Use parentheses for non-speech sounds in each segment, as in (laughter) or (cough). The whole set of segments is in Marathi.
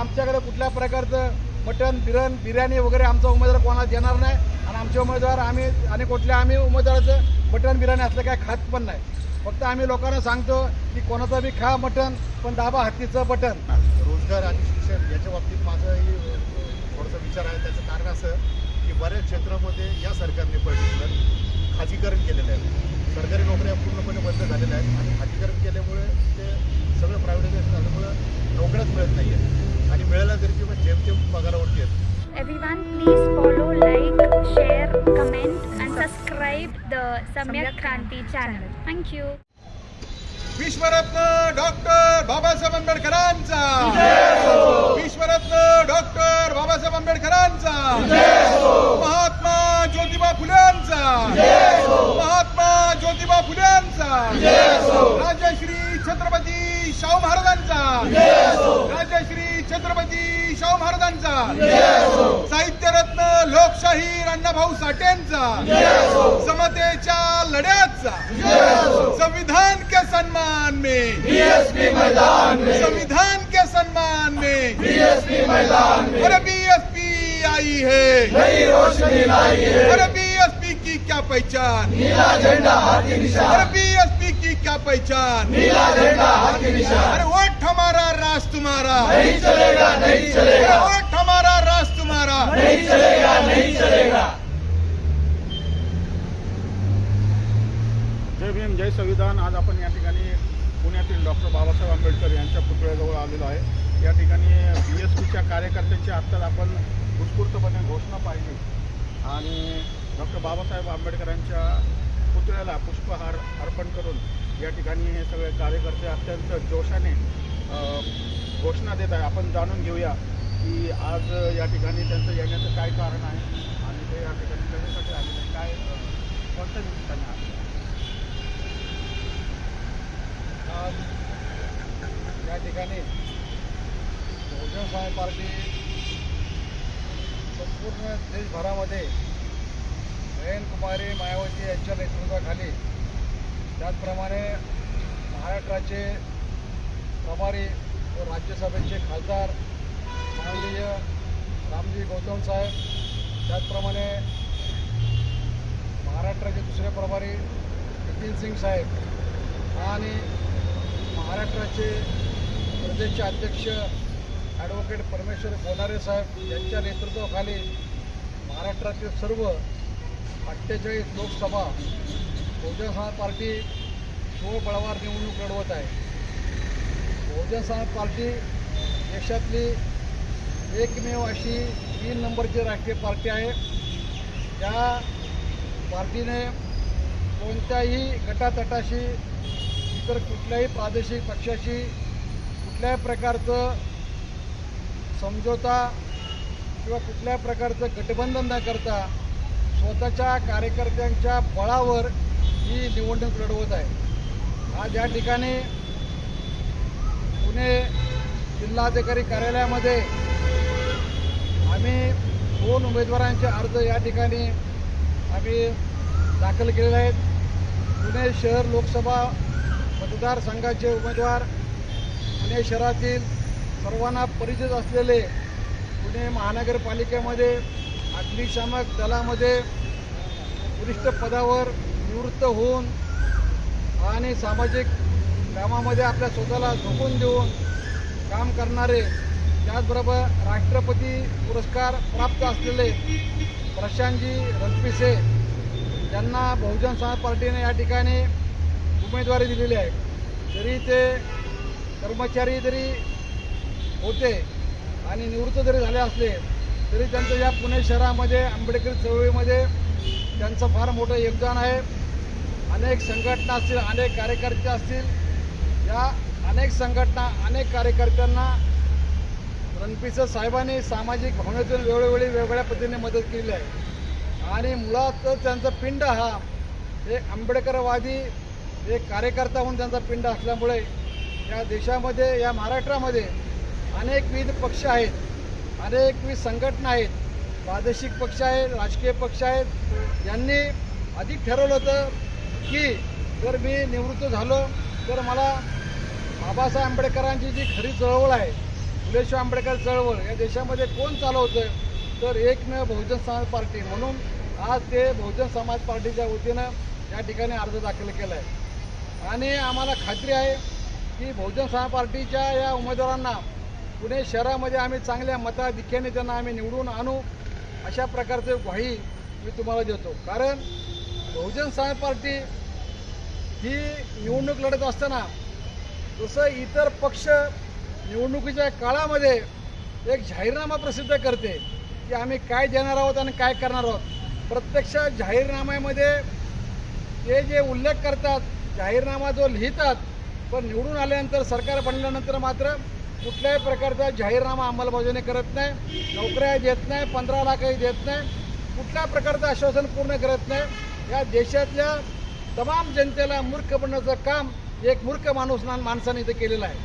आमच्याकडे कुठल्या प्रकारचं मटण बिरण बिर्याणी वगैरे आमचा उमेदवार कोणाला देणार नाही. आणि आमचे उमेदवार आम्ही आणि कुठल्या आम्ही उमेदवाराचं मटण बिर्याणी असलं काय खात पण नाही. फक्त आम्ही लोकांना सांगतो की कोणाचं बी खा मटण पण दाबा हत्तीचं बटन रोजगार आणि शिक्षण याच्या बाबतीत माझाही थोडंसं थोडासा विचार आहे. त्याचं कारण असं की बऱ्याच क्षेत्रामध्ये या सरकारने पर्टिक्युलर खाजीकरण केलेलं आहे. सरकारी नोकऱ्या पूर्णपणे बंद झालेल्या आहेत. आणि खाजीकरण केल्यामुळे ते सगळं प्रायव्हेटायझेशन झाल्यामुळं नोकऱ्याच मिळत नाही आहेत जेमतेम पगारावरती आहेत. Everyone, please follow, like, share, comment, and subscribe the Samyak Kranti channel. Thank you. विश्वरत्न डॉक्टर बाबासाहेब आंबेडकरांचा. विश्वरत्न डॉक्टर बाबासाहेब आंबेडकरांचा. महात्मा ज्योतिबा फुल्यांचा. महात्मा ज्योतिबा फुल्यांचा. राजश्री छत्रपती शाहू महाराजांचा. छत्रपती शाहू महाराजांचा. साहित्यरत्न लोकशाही अण्णाभाऊ साठेंचा. समतेच्या लढ्याचा. संविधान के सम्मान में. बीएसपी मैदान में. संविधान के सम्मान में. बीएसपी में. अरे बीएसपी आई है. नई रोशनी लाई है. अरे बीएसपी की क्या पहचान. नीला झंडा हाथी निशान. अरे बीएसपी की क्या पहचान. नीला झंडा हाथी निशान. अरे वोट तुम्हारा नहीं चलेगा नहीं चलेगा। वोट हमारा राज तुम्हारा. नहीं चलेगा नहीं चलेगा। जय भीम जय संविधान. आज आपण या ठिकाणी पुण्यातील डॉक्टर बाबासाहेब आंबेडकर यांच्या पुतळ्याजवळ आलेलो आहे. या ठिकाणी बी एस पीच्या कार्यकर्त्यांची आत्ताच आपण उत्स्फूर्तपणे घोषणा पाहिली. आणि डॉक्टर बाबासाहेब आंबेडकरांच्या पुतळ्याला पुष्पहार अर्पण करून या ठिकाणी हे सगळे कार्यकर्ते अत्यंत जोशाने घोषणा देत आहे. आपण जाणून घेऊया की आज या ठिकाणी त्यांचं येण्याचं काय कारण आहे आणि ते या ठिकाणी कशासाठी आलेले आहेत, काय कोणत्या निमित्ताने आले या ठिकाणी बहुजन समाज पार्टी संपूर्ण देशभरामध्ये कुमारी मायावती यांच्या नेतृत्वाखाली त्याचप्रमाणे महाराष्ट्राचे प्रभारी व राज्यसभेचे खासदार माननीय रामजी गौतम साहेब. त्याचप्रमाणे महाराष्ट्राचे दुसरे प्रभारी नितीन सिंग साहेब आणि महाराष्ट्राचे प्रदेशचे अध्यक्ष ॲडव्होकेट परमेश्वर बोनारे साहेब यांच्या नेतृत्वाखाली महाराष्ट्रातील सर्व अठ्ठेचाळीस लोकसभा बहुजन समाज पार्टी स्वबळावर निवडणूक लढवत आहे. बहुजन समाज पार्टी देशातली एकमेव अशी तीन नंबरची राष्ट्रीय पार्टी आहे. त्या पार्टीने कोणत्याही गटातटाशी इतर कुठल्याही प्रादेशिक पक्षाशी कुठल्याही प्रकारचं समझोता किंवा कुठल्याही प्रकारचं गठबंधन न करता स्वतःच्या कार्यकर्त्यांच्या बळावर ही निवडणूक लढवत आहे. आज या ठिकाणी पुणे जिल्हाधिकारी कार्यालयामध्ये आम्ही दोन उमेदवारांचे अर्ज या ठिकाणी आम्ही दाखल केलेले आहेत. पुणे शहर लोकसभा मतदारसंघाचे उमेदवार पुणे शहरातील सर्वांना परिचित असलेले पुणे महानगरपालिकेमध्ये अग्निशामक दलामध्ये वरिष्ठ पदावर निवृत्त होऊन आणि सामाजिक कामामध्ये आपल्या स्वतःला झोकून देऊन काम करणारे त्याचबरोबर राष्ट्रपती पुरस्कार प्राप्त असलेले प्रशांतजी रणपिसे यांना बहुजन समाज पार्टीने या ठिकाणी उमेदवारी दिलेली आहे. जरी ते कर्मचारी जरी होते आणि निवृत्त जरी झाले असले तरी त्यांचं या पुणे शहरामध्ये आंबेडकरी चळवळीमध्ये त्यांचं फार मोठं योगदान आहे. अनेक संघटना असतील अनेक कार्यकर्ते असतील या अनेक संघटना अनेक कार्यकर्त्यांना रणपीचं साहेबांनी सामाजिक भावनेतून वेळोवेळी वेगवेगळ्या पद्धतीने मदत केली आहे. आणि मुळात त्यांचा पिंड हा एक आंबेडकरवादी एक कार्यकर्ता म्हणून त्यांचा पिंड असल्यामुळे या देशामध्ये या महाराष्ट्रामध्ये अनेक विविध पक्ष आहेत अनेक विविध संघटना आहेत. प्रादेशिक पक्ष आहेत राजकीय पक्ष आहेत. यांनी अधिक ठरवलं होतं की जर मी निवृत्त झालो तर मला बाबासाहेब आंबेडकरांची जी खरी चळवळ आहे फुलेश्वर आंबेडकर चळवळ या देशामध्ये कोण चालवतं तर एकमेव बहुजन समाज पार्टी म्हणून आज ते बहुजन समाज पार्टीच्या वतीनं या ठिकाणी अर्ज दाखल केला आहे आणि आम्हाला खात्री आहे की बहुजन समाज पार्टीच्या या उमेदवारांना पुणे शहरामध्ये आम्ही चांगल्या मताधिक्याने त्यांना आम्ही निवडून आणू अशा प्रकारचे ग्वाही मी तुम्हाला देतो. कारण बहुजन समाज पार्टी ही निवडणूक लढत असताना जसं इतर पक्ष निवडणुकीच्या काळामध्ये एक जाहीरनामा प्रसिद्ध करते की आम्ही काय देणार आहोत आणि काय करणार आहोत. प्रत्यक्ष जाहीरनाम्यामध्ये ते जे उल्लेख करतात जाहीरनामा जो लिहितात पण निवडून आल्यानंतर सरकार बनल्यानंतर मात्र कुठल्याही प्रकारचा जाहीरनामा अंमलबजावणी करत नाही नोकऱ्या देत नाही पंधरा लाखही देत नाही कुठल्या प्रकारचं आश्वासन पूर्ण करत नाही. या देशातल्या तमाम जनतेला मूर्ख बनण्याचं काम एक मूर्ख माणूस माणसाने इथे केलेलं आहे.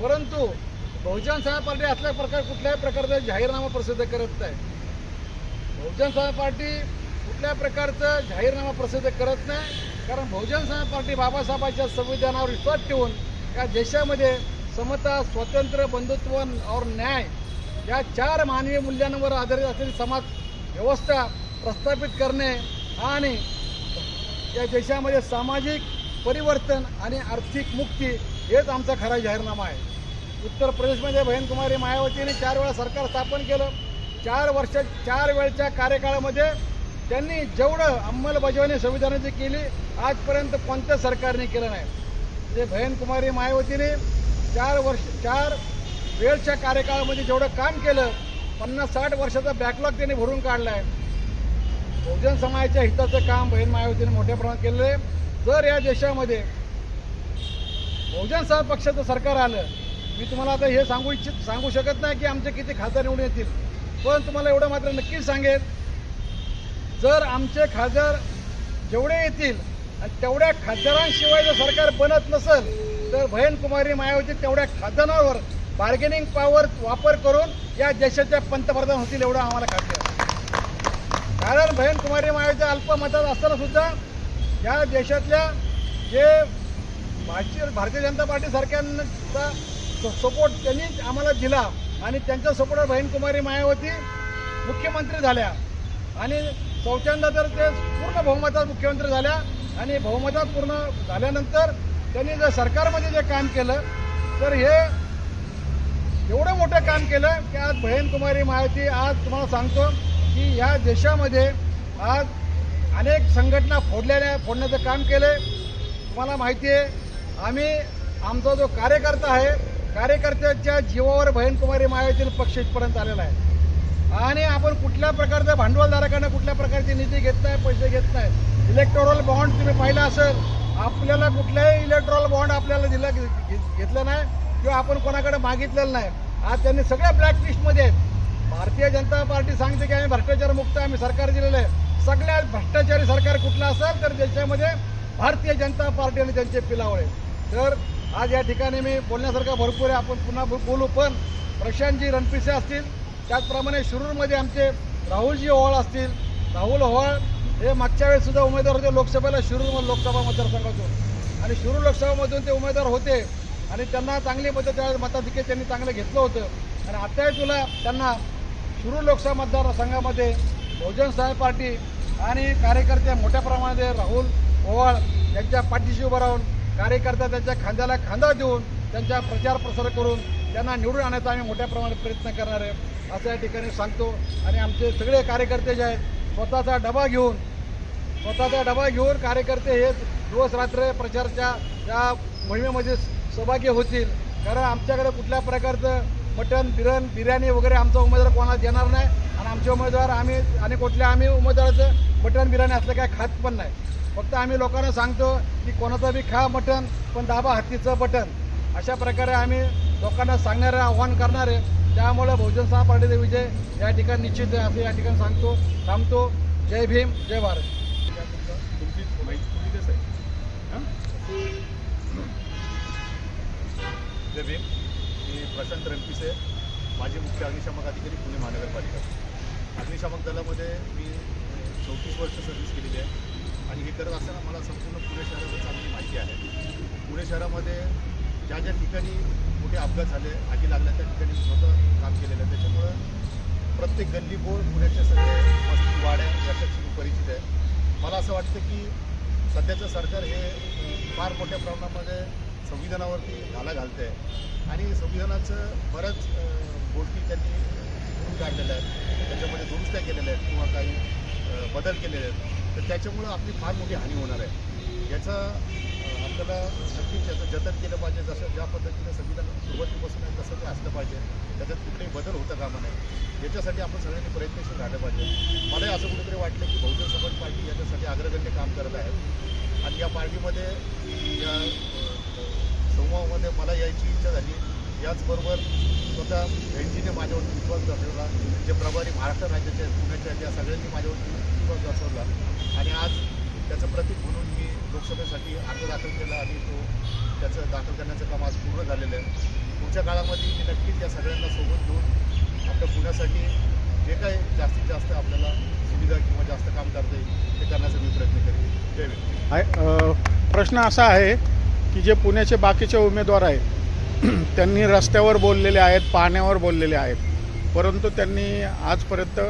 परंतु बहुजन समाज पार्टी असल्या प्रकार कुठल्याही प्रकारचा जाहीरनामा प्रसिद्ध करत नाही. बहुजन समाज पार्टी कुठल्या प्रकारचं जाहीरनामा प्रसिद्ध करत नाही. कारण बहुजन समाज पार्टी बाबासाहेबांच्या संविधानावर विश्वास ठेवून या देशामध्ये समता स्वातंत्र्य बंधुत्व और न्याय या चार मानवीय मूल्यांवर आधारित असलेली समाज व्यवस्था प्रस्थापित करणे आणि या देशामध्ये सामाजिक परिवर्तन आणि आर्थिक मुक्ती हेच आमचा खरा जाहीरनामा आहे. उत्तर प्रदेशमध्ये बहनकुमारी मायावतीने चार वेळा सरकार स्थापन केलं. चार वर्ष चार वेळच्या कार्यकाळामध्ये त्यांनी जेवढं अंमलबजावणी संविधानाची केली आजपर्यंत कोणत्या सरकारने केलं नाही. म्हणजे बहनकुमारी मायावतीने चार वर्ष चार वेळच्या कार्यकाळामध्ये जेवढं काम केलं पन्नास साठ वर्षाचा बॅकलॉग त्यांनी भरून काढला आहे बहुजन समाजाच्या हिताचं काम बहीण मायावतीने मोठ्या प्रमाणात केलेलं आहे. जर या देशामध्ये बहुजन समाज पक्षाचं सरकार आलं मी तुम्हाला आता हे सांगू इच्छित सांगू शकत नाही की आमचे किती खासदार निवडून येतील. पण तुम्हाला एवढं मात्र नक्कीच सांगेल जर आमचे खासदार जेवढे येतील आणि तेवढ्या खासदारांशिवाय जर सरकार बनत नसेल तर बहीण कुमारी मायावती तेवढ्या खासदारांवर बार्गेनिंग पॉवर वापर करून या देशाच्या पंतप्रधान होतील एवढं आम्हाला खात्री कारण बहीण कुमारी मायाच्या अल्पमतात असताना सुद्धा या देशातल्या जे भारतीय भारतीय जनता पार्टीसारख्यांचा सपोर्ट त्यांनी आम्हाला दिला आणि त्यांच्या सपोर्टवर बहीण कुमारी मायावती मुख्यमंत्री झाल्या. आणि चौथ्यांदा तर ते पूर्ण बहुमतात मुख्यमंत्री झाल्या आणि बहुमतात पूर्ण झाल्यानंतर त्यांनी जर सरकारमध्ये जे काम केलं तर हे एवढं मोठं काम केलं की आज बहीण कुमारी मायावती आज तुम्हाला सांगतो की या देशामध्ये आज अनेक संघटना फोडलेल्या फोडण्याचं काम केले तुम्हाला माहिती आहे आम्ही आमचा जो कार्यकर्ता आहे कार्यकर्त्याच्या जीवावर बहीण मायातील पक्ष इथपर्यंत आलेला आहे. आणि आपण कुठल्या प्रकारच्या भांडवलदाराकडनं कुठल्या प्रकारची निधी घेत नाही पैसे घेत नाही. इलेक्ट्रॉल बॉन्ड तुम्ही पाहिला असेल आपल्याला कुठल्याही इलेक्ट्रॉल बॉन्ड आपल्याला दिला घेतलं नाही किंवा आपण कोणाकडे मागितलेलं नाही. आज त्यांनी सगळ्या ब्लॅक लिस्टमध्ये आहेत भारतीय जनता पार्टी सांगते की आम्ही भ्रष्टाचार मुक्त आम्ही सरकार दिलेलं आहे. सगळ्यात भ्रष्टाचारी सरकार कुठलं असेल तर देशामध्ये भारतीय जनता पार्टी आणि त्यांचे पिलावळे. तर आज या ठिकाणी मी बोलण्यासारखं भरपूर आहे. आपण पुन्हा बोलू पण प्रशांतजी रणपिसे असतील. त्याचप्रमाणे शिरूरमध्ये आमचे राहुलजी ओवाळ असतील. राहुल ओवाळ हे मागच्या वेळेस सुद्धा उमेदवार होते. लोकसभेला शिरूर लोकसभा मतदारसंघातून. आणि शिरूर लोकसभामधून ते उमेदवार होते. आणि त्यांना चांगली मतं मताधिक्य त्यांनी चांगलं घेतलं होतं. आणि आताही तुला त्यांना शिरूर लोकसभा मतदारसंघामध्ये बहुजन समाज पार्टी आणि कार्यकर्ते मोठ्या प्रमाणात राहुल ओवाळ यांच्या पाठीशी उभं राहून कार्यकर्ता त्यांच्या खांद्याला खांदा देऊन त्यांचा प्रचार प्रसार करून त्यांना निवडून आणण्याचा आम्ही मोठ्या प्रमाणात प्रयत्न करणार आहे. असं या ठिकाणी सांगतो. आणि आमचे सगळे कार्यकर्ते जे आहेत स्वतःचा डबा घेऊन स्वतःचा डबा घेऊन कार्यकर्ते हे दिवस रात्र प्रचारच्या या मोहिमेमध्ये सहभागी होतील. कारण आमच्याकडे कुठल्या प्रकारचं मटन बिरण बिर्याणी वगैरे आमचा उमेदवार कोणाला देणार नाही. आणि आमचे उमेदवार आम्ही आणि कुठल्या आम्ही उमेदवाराचं मटन बिर्याणी असलं काय खात पण नाही. फक्त आम्ही लोकांना सांगतो की कोणाचं बी खा मटन पण दाबा हत्तीचं बटन. अशा प्रकारे आम्ही लोकांना सांगणारे आव्हान करणारे त्यामुळे बहुजन समाज पार्टीचा विजय या ठिकाणी निश्चित आहे असं या ठिकाणी सांगतो थांबतो. जय भीम जय भारत. तुमची माहिती आहे जय भीम. मी प्रशांत रणपिसे माजी मुख्य अग्निशामक अधिकारी पुणे महानगरपालिका. अग्निशामक दलामध्ये मी चौतीस वर्ष सर्व्हिस केलेली आहे. आणि हे करत असताना मला संपूर्ण पुणे शहराची चांगली माहिती आहे. पुणे शहरामध्ये ज्या ज्या ठिकाणी मोठे अपघात झाले आगी लागल्या त्या ठिकाणी स्वतः काम केलेलं आहे. त्याच्यामुळं प्रत्येक गल्ली बोळ पुण्याच्या सगळ्या वस्ती वाड्या याच्याशी मी परिचित आहे. मला असं वाटतं की सध्याचं सरकार हे फार मोठ्या प्रमाणामध्ये संविधानावरती घाला घालते आहे आणि संविधानाचं बऱ्याच गोष्टी त्यांनी लिहून काढलेल्या आहेत. त्याच्यामध्ये दुरुस्त्या केलेल्या आहेत किंवा काही बदल केलेले आहेत. तर त्याच्यामुळं आपली फार मोठी हानी होणार आहे. याचा आपल्याला नक्कीच याचं जतन केलं पाहिजे. जसं ज्या पद्धतीने संविधान सुरुवातीपासून आहे तसं ते असलं पाहिजे. त्याच्यात कुठलेही बदल होता कामा नये. याच्यासाठी आपण सगळ्यांनी प्रयत्नशील राहिलं पाहिजे. मलाही असं कुठेतरी वाटलं की बहुजन समाज पार्टी याच्यासाठी अग्रगण्य काम करत आहे आणि या पार्टीमध्ये त्यामुळे मला यायची इच्छा झाली. याचबरोबर स्वतः बहिणजीने माझ्यावरती विश्वास दाखवला जे प्रभारी महाराष्ट्र राज्याचे आहेत पुण्याच्या आहेत, त्या सगळ्यांनी माझ्यावरती विश्वास दाखवला आणि आज त्याचं प्रतीक म्हणून मी लोकसभेसाठी अर्ज दाखल केला आणि तो त्याचं दाखल करण्याचं काम आज पूर्ण झालेलं आहे. पुढच्या काळामध्ये मी नक्कीच या सगळ्यांना सोबत घेऊन आपल्या पुण्यासाठी जे काही जास्तीत जास्त आपल्याला सुविधा किंवा जास्त काम करता येईल ते करण्याचा मी प्रयत्न करेन. जय प्रश्न असा आहे की जे पुण्याचे बाकीचे उमेदवार आहेत (clears throat) त्यांनी रस्त्यावर बोललेले आहेत पाण्यावर बोललेले आहेत. परंतु त्यांनी आजपर्यंत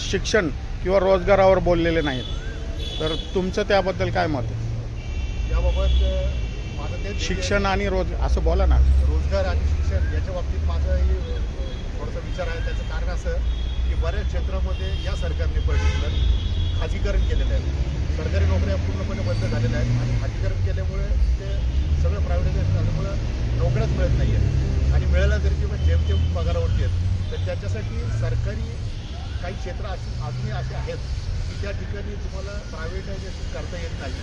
शिक्षण किंवा रोजगारावर बोललेले नाहीत. तर तुमचं त्याबद्दल काय मत आहे. शिक्षण आणि रोज असं बोला ना. रोजगार आणि शिक्षण याच्या बाबतीत माझंही थोडासा विचार आहे. त्याचं कारण असं की बऱ्याच क्षेत्रामध्ये या सरकारने पर्टिक्युलर खाजगीकरण केलेलं आहे. सरकारी नोकऱ्या पूर्णपणे बंद झालेल्या आहेत. आणि खाजगीकरण केल्यामुळे ते सगळं प्रायव्हेटायझेशन झाल्यामुळं नोकऱ्याच मिळत नाही आहेत आणि मिळाल्या तरी किंवा जेमतेम पगारावरती आहेत तर त्याच्यासाठी सरकारी काही क्षेत्र अशी अजूनही असे आहेत की त्या ठिकाणी तुम्हाला प्रायव्हेटायझेशन करता येत नाही.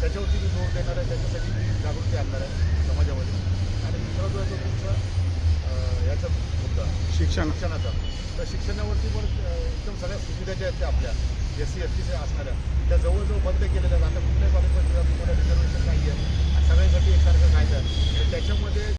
त्याच्यावरती मी जोर देणार आहे. त्याच्यासाठी मी जागृती आणणार आहे समाजामध्ये. आणि दुसरा जो आहे तो तुमचा याचा मुद्दा शिक्षण. शिक्षणाचा. तर शिक्षणावरती पण एकदम सगळ्या सुविधा ज्या आहेत त्या आपल्या. एस सी एस टीच्या असणाऱ्या त्या जवळजवळ बंद केलेल्या आहेत आता कुठल्याही कॉलेजमध्ये तुम्हाला रिझर्वेशन नाही आहे सगळ्यांसाठी एकसारखं कायदा आहे. तर त्याच्यामध्ये